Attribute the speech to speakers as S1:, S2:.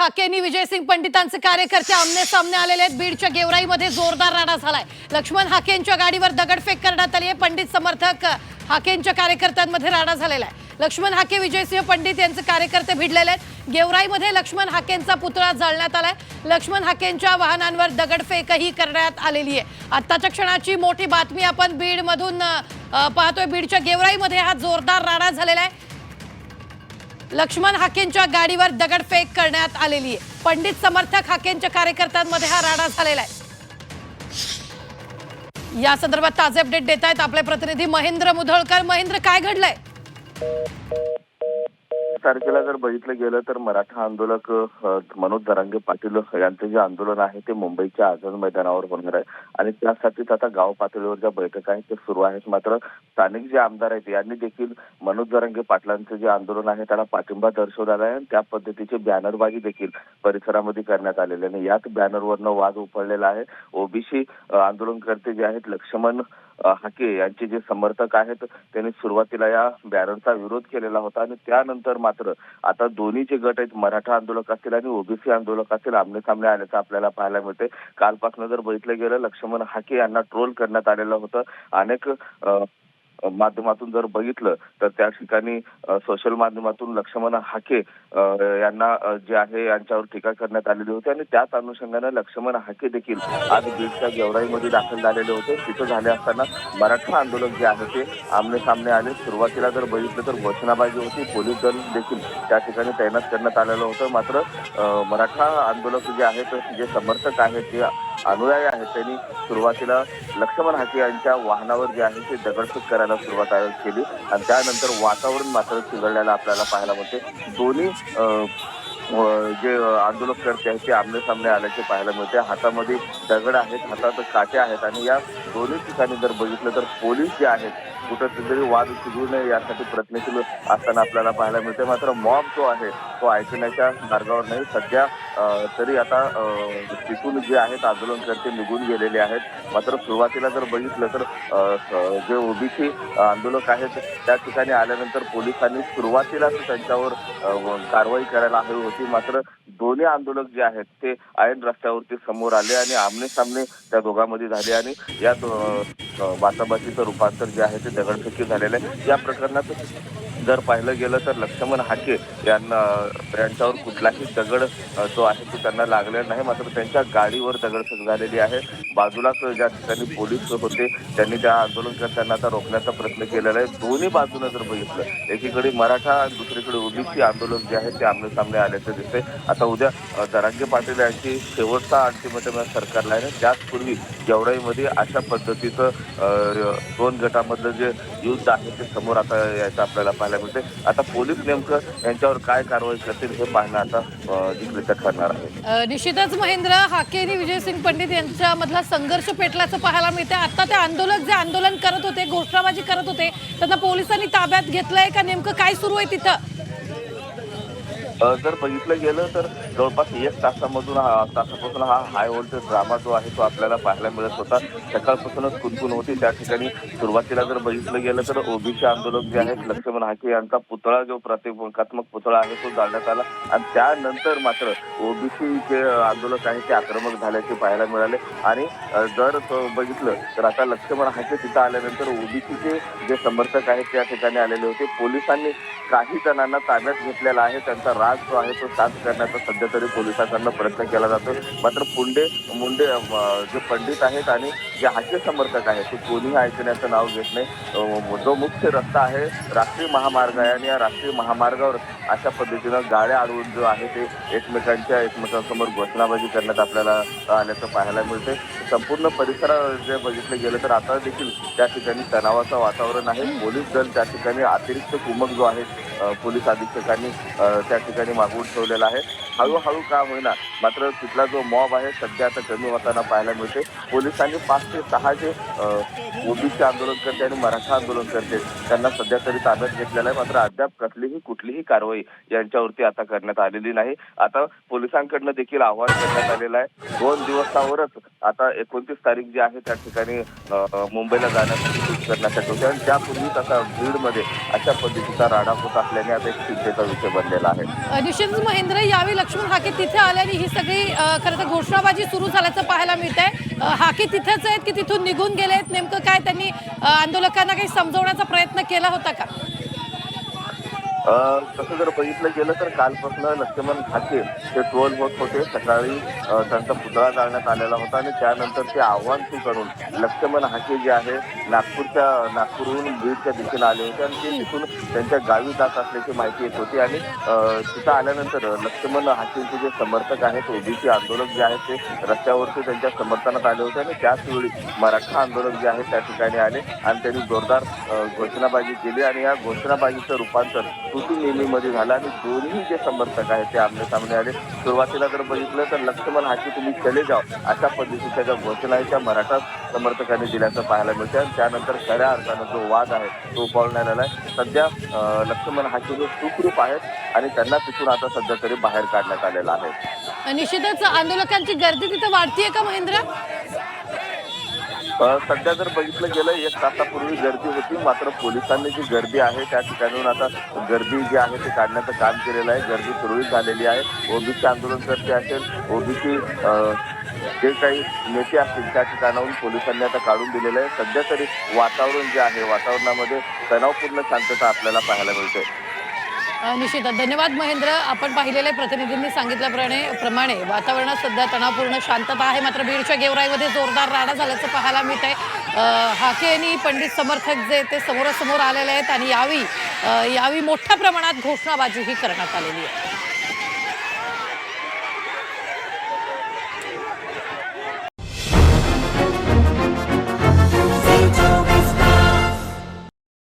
S1: हाकेनी विजयसिंग पंडितांचे कार्यकर्ते आमने सामने आलेले आहेत. बीडच्या गेवराईमध्ये जोरदार राडा झालाय. लक्ष्मण हाकेंच्या गाडीवर दगडफेक करण्यात आली आहे. पंडित समर्थक हाकेंच्या कार्यकर्त्यांमध्ये राडा झालेला आहे. लक्ष्मण हाके विजयसिंह पंडित यांचे कार्यकर्ते भिडलेले आहेत. गेवराईमध्ये लक्ष्मण हाकेंचा पुतळा जाळण्यात आलाय. लक्ष्मण हाकेंच्या वाहनांवर दगडफेकही करण्यात आलेली आहे. आत्ताच्या क्षणाची मोठी बातमी आपण बीडमधून पाहतोय. बीडच्या गेवराईमध्ये हा जोरदार राडा झालेला आहे. लक्ष्मण हाकेंच्या गाडीवर दगडफेक करण्यात आलेली आहे. पंडित समर्थक हाकेंच्या कार्यकर्त्यांमध्ये हा राडा झालेला आहे. या संदर्भात ताजे अपडेट देत आहेत आपले प्रतिनिधी महेंद्र मुधळकर. महेंद्र काय घडलंय?
S2: तारखेला जर बघितलं गेलं तर मराठा आंदोलक मनोज दरांगे पाटील यांचं जे आंदोलन आहे ते मुंबईच्या आझाद मैदानावर होणार आहे. आणि त्यासाठीच आता गाव पातळीवर ज्या बैठका आहेत ते सुरू आहेत. मात्र स्थानिक जे आमदार आहेत यांनी देखील मनोज दरांगे पाटलांचं जे आंदोलन आहे त्याला पाठिंबा दर्शवलेला आहे. आणि त्या पद्धतीची बॅनरबाजी देखील परिसरामध्ये करण्यात आलेले आणि याच बॅनरवरनं वाद उपडलेला आहे. ओबीसी आंदोलनकर्ते जे आहेत लक्ष्मण हाके यांचे जे समर्थक आहेत त्यांनी सुरुवातीला या बॅनरचा विरोध केलेला होता आणि त्यानंतर मात्र आता दोन्ही जे गट आहेत मराठा आंदोलक असतील आणि ओबीसी आंदोलक असतील आमने सामने आल्याचं आपल्याला पाहायला मिळते कालपासून जर बघितलं गेलं लक्ष्मण हाके यांना ट्रोल करण्यात आलेलं होतं. अनेक माध्यमातून जर बघितलं तर त्या ठिकाणी सोशल माध्यमातून लक्ष्मण हाके यांना जे आहे यांच्यावर टीका करण्यात आलेली होती आणि त्याच अनुषंगाने लक्ष्मण हाके देखील आज बीडच्या गेवराईमध्ये दाखल झालेले होते. तिथं झाले असताना मराठा आंदोलन जे आहे ते आमने सामने आले. सुरुवातीला जर बघितलं तर घोषणाबाजी होती. पोलीस दल देखील त्या ठिकाणी तैनात करण्यात आलेलं होतं. मात्र मराठा आंदोलक जे आहेत जे समर्थक आहेत ते अनुयायी आहेत त्यांनी सुरुवातीला लक्ष्मण हाके यांच्या वाहनावर जे आहे ते दगडफेक करायला सुरुवात आहे- केली. आणि त्यानंतर वातावरण मात्र चिघळल्याला आपल्याला पाहायला मिळते. दोन्ही जे आंदोलकर्ते आहेत ते आमने सामने आल्याचे पाहायला मिळते. हातामध्ये दगड आहेत हातात काटे आहेत. आणि या दोन्ही ठिकाणी जर बघितलं तर पोलीस जे आहेत कुठंतरी वाद शिजू नये यासाठी प्रयत्नशील असताना आपल्याला पाहायला मिळते मात्र मॉब जो आहे तो ऐकण्याच्या मार्गावर नाही. सध्या तरी आता तिथून जे आहेत आंदोलनकर्ते निघून गेलेले आहेत. मात्र सुरुवातीला जर बघितलं तर जे ओबीसी आंदोलक आहेत त्या ठिकाणी आल्यानंतर पोलिसांनी सुरुवातीलाच त्यांच्यावर कारवाई करायला हवी होती. मात्र दोन्ही आंदोलक जे आहेत ते आयन रस्त्यावरती समोर आले आणि आमने सामने त्या दोघांमध्ये झाले आणि या दो- बाचाबाचीचं रूपांतर जे आहे ते दगडफेकी झालेलं आहे. या प्रकरणात जर पाहिलं गेलं तर लक्ष्मण हाके यांना यांच्यावर कुठलाही दगड जो आहे तो त्यांना लागलेला नाही. मात्र त्यांच्या गाडीवर दगडफेक झालेली आहे. बाजूलाच ज्या ठिकाणी पोलीस होते त्यांनी त्या आंदोलनकर्त्यांना आता रोखण्याचा प्रयत्न केलेला आहे. दोन्ही बाजूने जर बघितलं एकीकडे मराठा आणि दुसरीकडे ओबीसी आंदोलन जे आहे ते आमने सामने आल्याचं दिसते आता उद्या दरांगे पाटील यांची शेवटचा अल्टिमेटम या सरकारला आहे. त्याचपूर्वी गेवराईमध्ये अशा पद्धतीचं दोन गटामधलं जे युद्ध आहे ते समोर आता यायचं आपल्याला पाहिजे पाहायला मिळते आता पोलीस नेमकं यांच्यावर काय कारवाई करतील हे पाहणं आता जिंकलीचं ठरणार आहे.
S1: निश्चितच महेंद्र हाके आणि विजयसिंग पंडित यांच्यामधला संघर्ष पेटल्याचं पाहायला मिळते आता ते आंदोलक जे आंदोलन करत होते घोषणाबाजी करत होते त्यांना पोलिसांनी ताब्यात घेतलंय का? नेमकं काय सुरू आहे तिथं?
S2: जर बघितलं गेलं तर जवळपास एक तासामधून हा तासापासून हा हाय व्होल्टेज ड्रामा जो आहे तो आपल्याला पाहायला मिळत होता. सकाळपासूनच कुणकुण होती त्या ठिकाणी. सुरुवातीला जर बघितलं गेलं तर ओबीसी आंदोलक जे आहेत लक्ष्मण हाके यांचा पुतळा जो प्रतिकात्मक पुतळा आहे तो जाळण्यात आला. आणि त्यानंतर मात्र ओबीसी जे आंदोलक आहे ते आक्रमक झाल्याचे पाहायला मिळाले. आणि जर तो बघितलं तर आता लक्ष्मण हाके तिथं आल्यानंतर ओबीसीचे जे समर्थक आहेत त्या ठिकाणी आलेले होते. पोलिसांनी काही जणांना ताब्यात घेतलेला आहे. त्यांचा राग जो आहे तो शांत करण्याचा सध्या तरी पोलिसांकडनं प्रयत्न केला जातो. मात्र पुंडे मुंडे जे पंडित आहेत आणि जे हास्य समर्थक आहेत ते कोणीही ऐकण्याचं नाव घेत नाही. जो मुख्य रस्ता आहे राष्ट्रीय महामार्ग आहे आणि या राष्ट्रीय महामार्गावर अशा पद्धतीनं गाड्या अडवून जो आहे ते एकमेकांच्या एकमेकांसमोर घोषणाबाजी करण्यात आपल्याला आल्याचं पाहायला मिळते संपूर्ण परिसरा जे बघितलं गेलं तर आता देखील त्या ठिकाणी तणावाचं वातावरण आहे. पोलीस दल त्या ठिकाणी अतिरिक्त कुमक जो आहे पोलीस अधीक्षकांनी त्या ठिकाणी मागवून ठेवलेला आहे. हळूहळू का होईना मात्र तिथला जो मॉब आहे सध्या आता कमी होताना पाहायला मिळते पोलिसांनी पाच ते सहा जे ओबीसी आंदोलनकर्ते आणि मराठा आंदोलनकर्ते त्यांना सध्या तरी ताब्यात घेतलेला आहे. मात्र अद्याप कसलीही कुठलीही कारवाई यांच्यावरती आता करण्यात आलेली नाही. आता पोलिसांकडनं देखील आवाहन करण्यात आलेलं आहे. दोन दिवसावरच आता एकोणतीस तारीख जी आहे त्या ठिकाणी मुंबईला जाण्यासाठी सूट करण्यासाठी होते आणि त्यापूर्वीच आता बीडमध्ये अशा पद्धतीचा राडा होत असल्याने आता एक चिंतेचा विषय बनलेला आहे.
S1: निश्चित महेंद्र यावेळी लक्ष्मण हाके तिथे आल्याने ही सगळी खरं तर घोषणाबाजी सुरू झाल्याचं पाहायला मिळत आहे हाके तिथेच आहेत की तिथून निघून गेले आहेत नेमकं काय त्यांनी आंदोलकांना काही समजवण्याचा प्रयत्न केला होता का?
S2: तसं जर बघितलं गेलं तर कालपासून लक्ष्मण हाके ते ट्रोल होत होते. सकाळी त्यांचा पुतळा जाळण्यात आलेला होता आणि त्यानंतर ते आव्हान स्वीकारून लक्ष्मण हाके जे आहे नागपूरच्या नागपूरहून बीडच्या दिशेला आले होते आणि ते तिथून त्यांच्या गावी जात असल्याची माहिती येत होती आणि तिथं आल्यानंतर लक्ष्मण हाकेंचे जे समर्थक आहेत ओबीसी आंदोलक जे आहेत ते रस्त्यावरती त्यांच्या समर्थनात आले होते आणि त्याच वेळी मराठा आंदोलक जे आहेत त्या ठिकाणी आले आणि त्यांनी जोरदार घोषणाबाजी केली आणि या घोषणाबाजीचं रूपांतर कृती नेहमीमध्ये झाला आणि दोन्ही जे समर्थक आहेत ते आमने सामने आले. सुरुवातीला जर बघितलं तर लक्ष्मण हाकी तुम्ही चले जाव अशा पद्धतीच्या ज्या घोषणा आहे त्या मराठा समर्थकांनी दिल्याचं पाहायला मिळतं आणि त्यानंतर खऱ्या अर्थानं जो वाद आहे तो उफाळण्यात आला आहे. सध्या लक्ष्मण हाके हे सुखरूप आहेत आणि त्यांना तिथून आता सध्या तरी बाहेर काढण्यात आलेला आहे.
S1: निश्चितच आंदोलकांची गर्दी तिथं वाढतीये का महेंद्र?
S2: सध्या जर बघितलं गेलं एक तासापूर्वी गर्दी होती. मात्र पोलिसांनी जी गर्दी आहे त्या ठिकाणून आता गर्दी जी आहे ते काढण्याचं काम केलेलं आहे. गर्दी सुरळीत झालेली आहे. ओबीसी आंदोलनकर्ते असेल ओबीसी जे काही नेते असतील त्या ठिकाणाहून पोलिसांनी आता काढून दिलेलं आहे. सध्या तरी वातावरण जे आहे वातावरणामध्ये तणावपूर्ण शांतता आपल्याला पाहायला मिळते.
S1: निश्चितच धन्यवाद महेंद्र. आपण पाहिलेल्या प्रतिनिधींनी सांगितल्याप्रमाणे प्रमाणे वातावरणात सध्या तणावपूर्ण शांतता आहे. मात्र बीडच्या गेवराईमध्ये जोरदार राडा झाल्याचं पाहायला मिळत आहे हाके आणि पंडित समर्थक जे ते समोरासमोर आलेले आहेत आणि यावी यावी मोठ्या प्रमाणात घोषणाबाजी ही करण्यात आलेली आहे.